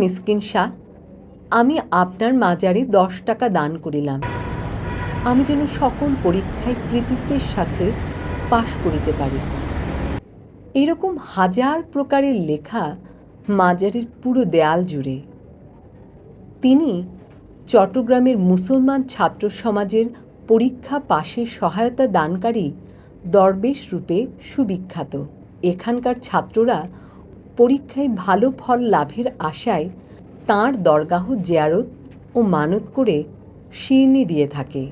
মিসকিন শাহ, আমি আপনার মাজারে দশ টাকা দান করিলাম। আমি যেন সকল পরীক্ষায় কৃতিত্বের সাথে পাশ করিতে পারি। এরকম হাজার প্রকারের লেখা মাজারের পুরো দেয়াল জুড়ে। তিনি চট্টগ্রামের মুসলমান ছাত্র সমাজের পরীক্ষা পাশে সহায়তা দানকারী দরবেশ রূপে সুবিখ্যাত। এখানকার ছাত্ররা পরীক্ষায় ভালো ফল লাভের আশায় তাঁর দরগাহ জিয়ারত ও মানত করে শিরনি দিয়ে থাকে।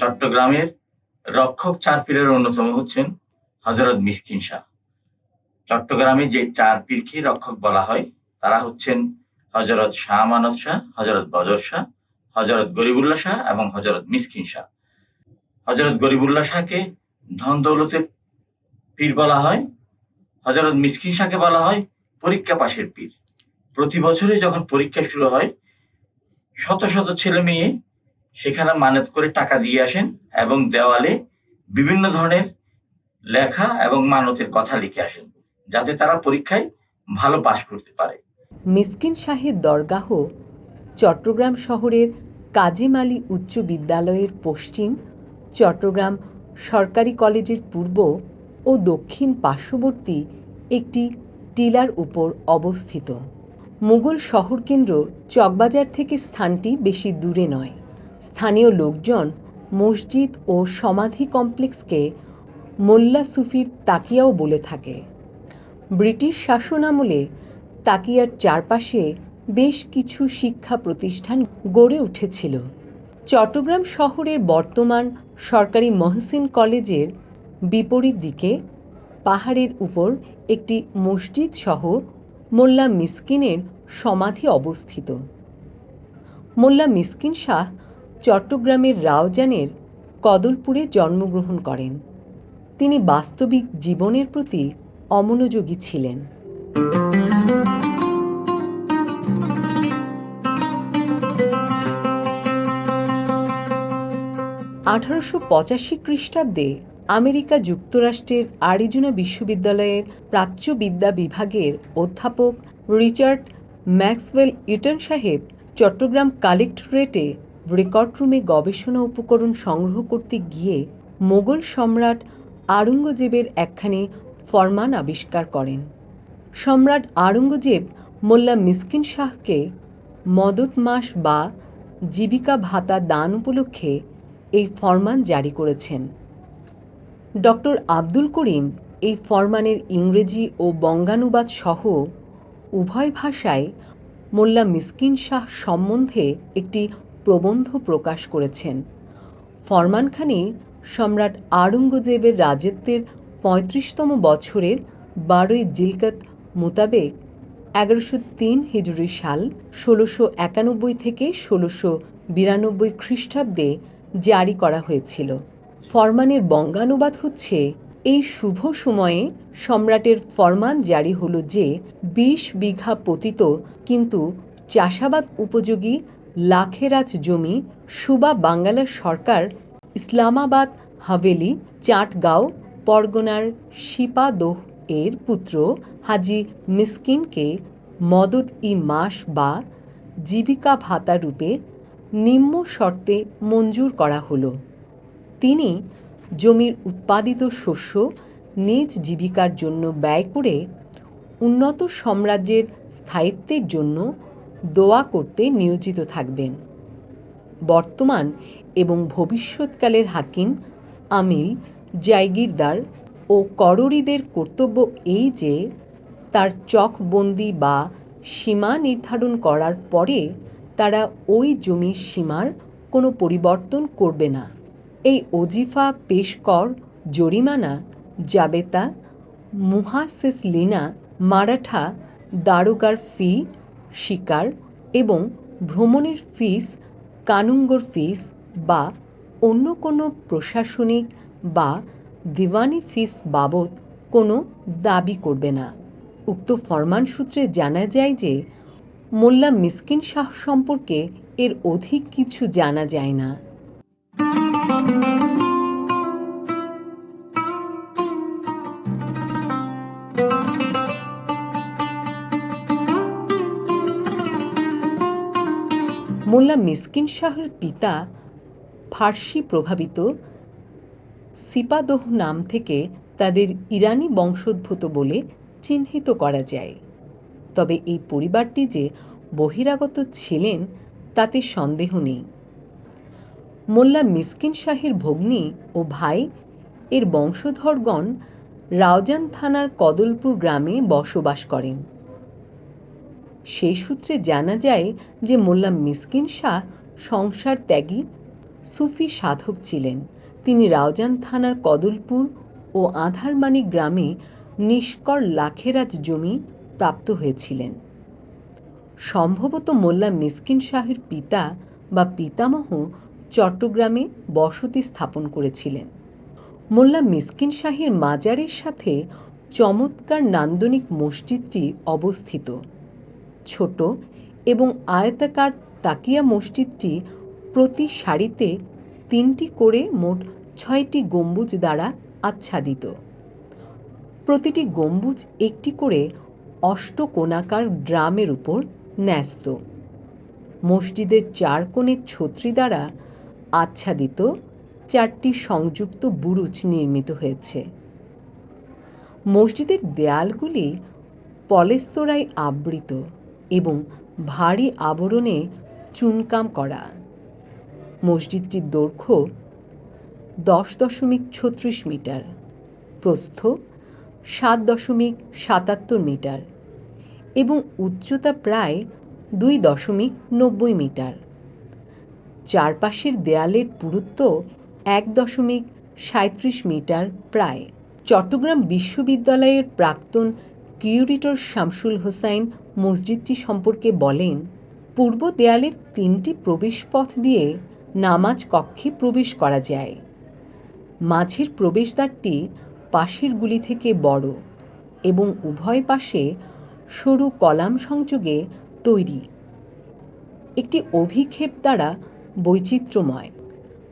চট্টগ্রামের রক্ষক চার পীরের অন্যতম হচ্ছেন হজরত মিসকিন শাহ। চট্টগ্রামে যে চার পীরকে রক্ষক বলা হয় তারা হচ্ছেন হজরত শাহ মানব শাহ হজরত বদর শাহ হজরত গরিবুল্লাহ শাহ এবং হজরত মিসকিন শাহ। হজরত গরিবুল্লাহ শাহকে ধন দৌলতের পীর বলা হয় হজরত মিসকিন শাহকে বলা হয় পরীক্ষা পাশের পীর। প্রতি বছরে যখন পরীক্ষা শুরু হয়, শত শত ছেলে মেয়ে সেখানে মানত করে টাকা দিয়ে আসেন এবং দেওয়ালে বিভিন্ন ধরনের লেখা এবং মানতের কথা লিখে আসেন, যাতে তারা পরীক্ষায় ভালো পাশ করতে পারে। মিসকিন শাহের দরগাহ চট্টগ্রাম শহরের কাজী মালি উচ্চ বিদ্যালয়ের পশ্চিম, চট্টগ্রাম সরকারি কলেজের পূর্ব ও দক্ষিণ পার্শ্ববর্তী একটি টিলার উপর অবস্থিত। মুঘল শহরকেন্দ্র চকবাজার থেকে স্থানটি বেশি দূরে নয়। স্থানীয় লোকজন মসজিদ ও সমাধি কমপ্লেক্সকে মোল্লা সুফির তাকিয়াও বলে থাকে। ব্রিটিশ শাসনামলে তাকিয়ার চারপাশে বেশ কিছু শিক্ষা প্রতিষ্ঠান গড়ে উঠেছিল। চট্টগ্রাম শহরের বর্তমান সরকারি মহসিন কলেজের বিপরীত দিকে পাহাড়ের উপর একটি মসজিদ সহ মোল্লা মিসকিনের সমাধি অবস্থিত। মোল্লা মিসকিন শাহ চট্টগ্রামের রাওজানের কদলপুরে জন্মগ্রহণ করেন। তিনি বাস্তবিক জীবনের প্রতি অমনোযোগী ছিলেন। আঠারোশো পঁচাশি খ্রিস্টাব্দে আমেরিকা যুক্তরাষ্ট্রের আরিজোনা বিশ্ববিদ্যালয়ের প্রাচ্যবিদ্যা বিভাগের অধ্যাপক রিচার্ড ম্যাক্সওয়েল ইটন সাহেব চট্টগ্রাম কালেক্টরেটে রেকর্ড রুমে গবেষণা উপকরণ সংগ্রহ করতে গিয়ে মোগল সম্রাট আরঙ্গজেবের একখানি ফরমান আবিষ্কার করেন। সম্রাট আরঙ্গজেব মোল্লা মিসকিন শাহকে মদত মাস বা জীবিকা ভাতা দান উপলক্ষে এই ফরমান জারি করেছেন। ডক্টর আব্দুল করিম এই ফরমানের ইংরেজি ও বঙ্গানুবাদ সহ উভয় ভাষায় মোল্লা মিসকিন শাহ সম্বন্ধে একটি প্রবন্ধ প্রকাশ করেছেন। ফরমানখানি সম্রাট আরঙ্গজেবের রাজত্বের পঁয়ত্রিশতম বছরের বারোই জিলকত মোতাবেক এগারোশো তিন হিজরি সাল ষোলোশো একানব্বই থেকে ষোলোশো বিরানব্বই খ্রিস্টাব্দে জারি করা হয়েছিল। ফরমানের বঙ্গানুবাদ হচ্ছে, এই শুভ সময়ে সম্রাটের ফরমান জারি হলো যে বিশ বিঘা পতিত কিন্তু চাষাবাদ উপযোগী লাখেরাজ জমি সুবা বাঙ্গালা সরকার ইসলামাবাদ, হাভেলি, চাটগাঁও, পরগনার শিপাদোহ এর পুত্র হাজি মিসকিনকে মদত ই মাস বা জীবিকা ভাতা রূপে নিম্ন শর্তে মঞ্জুর করা হলো। তিনি জমির উৎপাদিত শস্য নিজ জীবিকার জন্য ব্যয় করে উন্নত সাম্রাজ্যের স্থায়িত্বের জন্য দোয়া করতে নিয়োজিত থাকবেন। বর্তমান এবং ভবিষ্যৎকালের হাকিম আমিল জায়গিরদার ও কররিদের কর্তব্য এই যে, তার চকবন্দি বা সীমা নির্ধারণ করার পরে তারা ওই জমির সীমার কোনো পরিবর্তন করবে না। এই ওজিফা পেশকর জরিমানা, জাবেতা মুহাসিস লিনা মারাঠা, দারোগার ফি, শিকার এবং ভ্রমণের ফিস, কানুঙ্গর ফিস বা অন্য কোনো প্রশাসনিক বা দিওয়ানি ফিস বাবদ কোনো দাবি করবে না। উক্ত ফরমান সূত্রে জানা যায় যে মোল্লা মিসকিন শাহ সম্পর্কে এর অধিক কিছু জানা যায় না। মোল্লা মিসকিন শাহের পিতা ফার্সি প্রভাবিত সিপাদোহ নাম থেকে তাদের ইরানি বংশোদ্ভূত বলে চিহ্নিত করা যায়। তবে এই পরিবারটি যে বহিরাগত ছিলেন, তাতে সন্দেহ নেই। মোল্লা মিসকিন শাহের ভগ্নী ও ভাই, এর বংশধরগণ রাউজান থানার কদলপুর গ্রামে বসবাস করেন। সেই সূত্রে জানা যায় যে মোল্লা মিসকিন শাহ সংসার ত্যাগী, সুফি সাধক ছিলেন। তিনি রাউজান থানার কদলপুর ও আধারমানি গ্রামে নিষ্কর লাখেরাজ জমি প্রাপ্ত হয়েছিলেন। সম্ভবত মোল্লা মিসকিন শাহের পিতা বা পিতামহ চট্টগ্রামে বসতি স্থাপন করেছিলেন। মোল্লা মিসকিন শাহের মাজারের সাথে চমৎকার নান্দনিক মসজিদটি অবস্থিত। ছোট এবং আয়তাকার তাকিয়া মসজিদটি প্রতি সারিতে তিনটি করে মোট ছয়টি গম্বুজ দ্বারা আচ্ছাদিত। প্রতিটি গম্বুজ একটি করে অষ্টকোণাকার ড্রামের উপর ন্যস্ত। মসজিদের চার কোণের ছত্রি দ্বারা আচ্ছাদিত চারটি সংযুক্ত বুরুজ নির্মিত হয়েছে। মসজিদের দেয়ালগুলি পলেস্তরায় আবৃত এবং ভারী আবরণে চুনকাম করা। মসজিদটির দৈর্ঘ্য দশ দশমিক ছত্রিশ মিটার, প্রস্থ সাত দশমিক সাতাত্তর মিটার। এবং উচ্চতা প্রায় দুই দশমিক নব্বই মিটার। চারপাশের দেয়ালের পুরুত্ব এক দশমিক সাঁত্রিশ মিটার প্রায়। চট্টগ্রাম বিশ্ববিদ্যালয়ের প্রাক্তন কিউরিটর শামসুল হোসাইন মসজিদটি সম্পর্কে বলেন, পূর্ব দেয়ালের তিনটি প্রবেশপথ দিয়ে নামাজ কক্ষে প্রবেশ করা যায়। মাঝের প্রবেশদ্বারটি পাশের গুলি থেকে বড় এবং উভয় পাশে সরু কলাম সংযোগে তৈরি। একটি অভিক্ষেপ দ্বারা বৈচিত্র্যময়।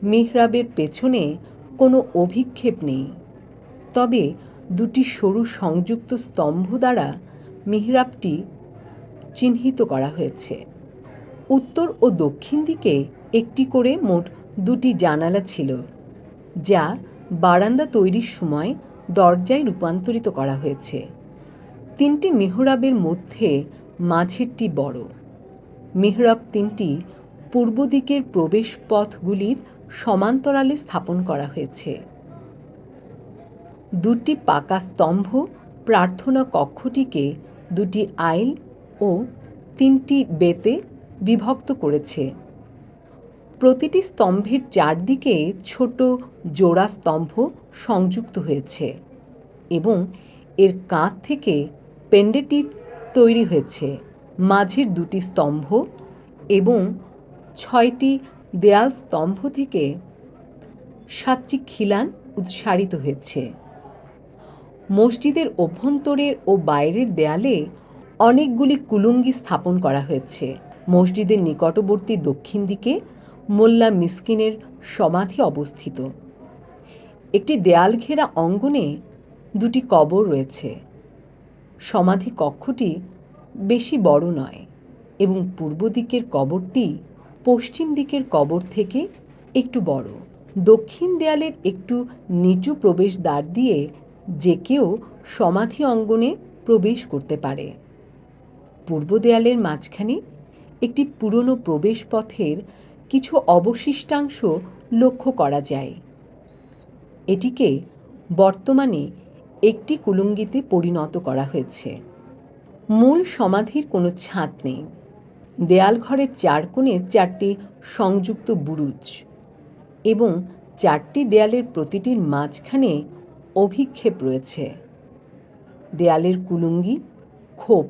মেহরাবের পেছনে কোনো অভিক্ষেপ নেই। তবে দুটি সরু সংযুক্ত স্তম্ভ দ্বারা মেহরাবটি চিহ্নিত করা হয়েছে। উত্তর ও দক্ষিণ দিকে একটি করে মোট দুটি জানালা ছিল, যা বারান্দা তৈরির সময় দরজায় রূপান্তরিত করা হয়েছে। তিনটি মেহরাবের মধ্যে মাঝেরটি বড়। মেহরাব তিনটি পূর্ব দিকের প্রবেশ পথগুলির সমান্তরালে স্থাপন করা হয়েছে। দুটি পাকা স্তম্ভ প্রার্থনা কক্ষটিকে দুটি আইল ও তিনটি বেতে বিভক্ত করেছে। প্রতিটি স্তম্ভের চারদিকে ছোট জোড়া স্তম্ভ সংযুক্ত হয়েছে এবং এর কাঁধ থেকে পেন্ডেটিভ তৈরি হয়েছে। মাঝের দুটি স্তম্ভ এবং ছয়টি দেয়াল স্তম্ভ থেকে সাতটি খিলান উৎসারিত হয়েছে। মসজিদের অভ্যন্তরের ও বাইরের দেয়ালে অনেকগুলি কুলুঙ্গি স্থাপন করা হয়েছে। মসজিদের নিকটবর্তী দক্ষিণ দিকে মোল্লা মিসকিনের সমাধি অবস্থিত। একটি দেয়াল ঘেরা অঙ্গনে দুটি কবর রয়েছে। সমাধি কক্ষটি বেশি বড় নয় এবং পূর্ব দিকের কবরটি পশ্চিম দিকের কবর থেকে একটু বড়। দক্ষিণ দেয়ালের একটু নিচু প্রবেশদ্বার দিয়ে যে কেউ সমাধি অঙ্গনে প্রবেশ করতে পারে। পূর্ব দেয়ালের মাঝখানে একটি পুরনো প্রবেশপথের কিছু অবশিষ্টাংশ লক্ষ্য করা যায়। এটিকে বর্তমানে একটি কুলুঙ্গিতে পরিণত করা হয়েছে। মূল সমাধির কোনো ছাদ নেই। দেয়াল ঘরের চার কোণে চারটি সংযুক্ত বুরুজ এবং চারটি দেয়ালের প্রতিটির মাঝখানে অভিক্ষেপ রয়েছে। দেয়ালের কুলুঙ্গি, খোপ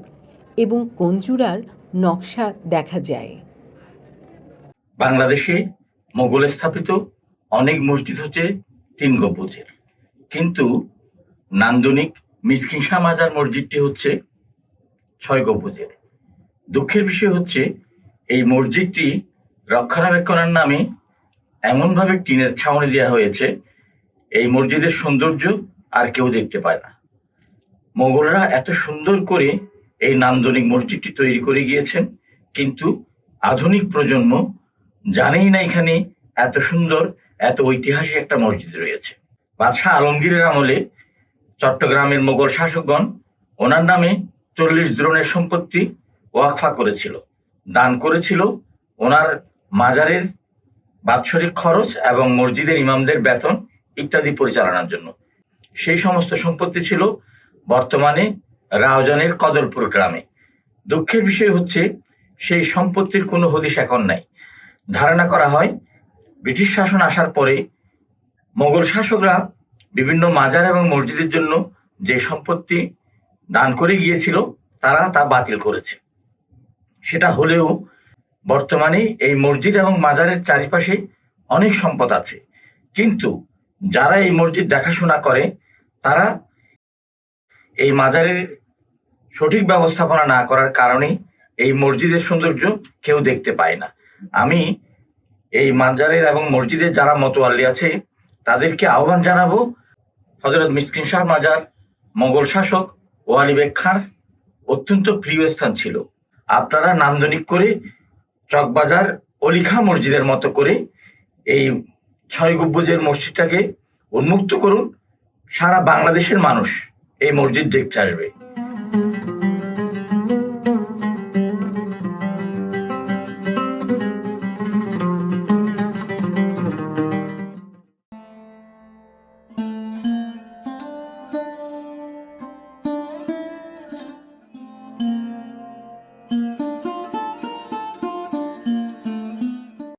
এবং কঞ্জুরার নকশা দেখা যায়। বাংলাদেশে মোগল স্থাপিত অনেক মসজিদ হচ্ছে তিন গম্বুজের। কিন্তু নান্দনিক মিসকিন শাহ মাজার মসজিদটি হচ্ছে ছয় গম্বুজের। দুঃখের বিষয় হচ্ছে, এই মসজিদটি রক্ষণাবেক্ষণের নামে এমনভাবে টিনের ছাউনি দেওয়া হয়েছে, এই মসজিদের সৌন্দর্য আর কেউ দেখতে পায় না। মোগলরা এত সুন্দর করে এই নান্দনিক মসজিদটি তৈরি করে গিয়েছেন, কিন্তু আধুনিক প্রজন্ম জানেই না এখানে এত সুন্দর, এত ঐতিহাসিক একটা মসজিদ রয়েছে। বাদশাহ আলমগীরের আমলে চট্টগ্রামের মোগল শাসকগণ ওনার নামে চল্লিশ দ্রোণের সম্পত্তি ওয়াকফা করেছিল। দান করেছিল ওনার মাজারের বাৎসরিক খরচ এবং মসজিদের ইমামদের বেতন ইত্যাদি পরিচালনার জন্য। সেই সমস্ত সম্পত্তি ছিল বর্তমানে রাউজানের কদরপুর গ্রামে। দুঃখের বিষয় হচ্ছে সেই সম্পত্তির কোনো হদিশ এখন নাই। ধারণা করা হয়, ব্রিটিশ শাসন আসার পরে মোগল শাসকরা বিভিন্ন মাজার এবং মসজিদের জন্য যে সম্পত্তি দান করে গিয়েছিল, তারা তা বাতিল করেছে। সেটা হলেও বর্তমানে এই মসজিদ এবং মাজারের চারিপাশে অনেক সম্পদ আছে। কিন্তু যারা এই মসজিদ দেখাশোনা করে, তারা এই মাজারের সঠিক ব্যবস্থাপনা না করার কারণে এই মসজিদের সৌন্দর্য কেউ দেখতে পায় না। আমি এই মাজারের এবং মসজিদের যারা মতোয়াল্লি আছে, তাদেরকে আহ্বান জানাব হজরত মিসকিন শাহ মাজার মোগল শাসক ওয়ালি বেগ খান অত্যন্ত প্রিয় স্থান ছিল। আপনারা নান্দনিক করে চকবাজার অলিখা মসজিদের মতো করে এই ছয় গুব্বুজের মসজিদটাকে উন্মুক্ত করুন। সারা বাংলাদেশের মানুষ এই মসজিদ দেখতে আসবে।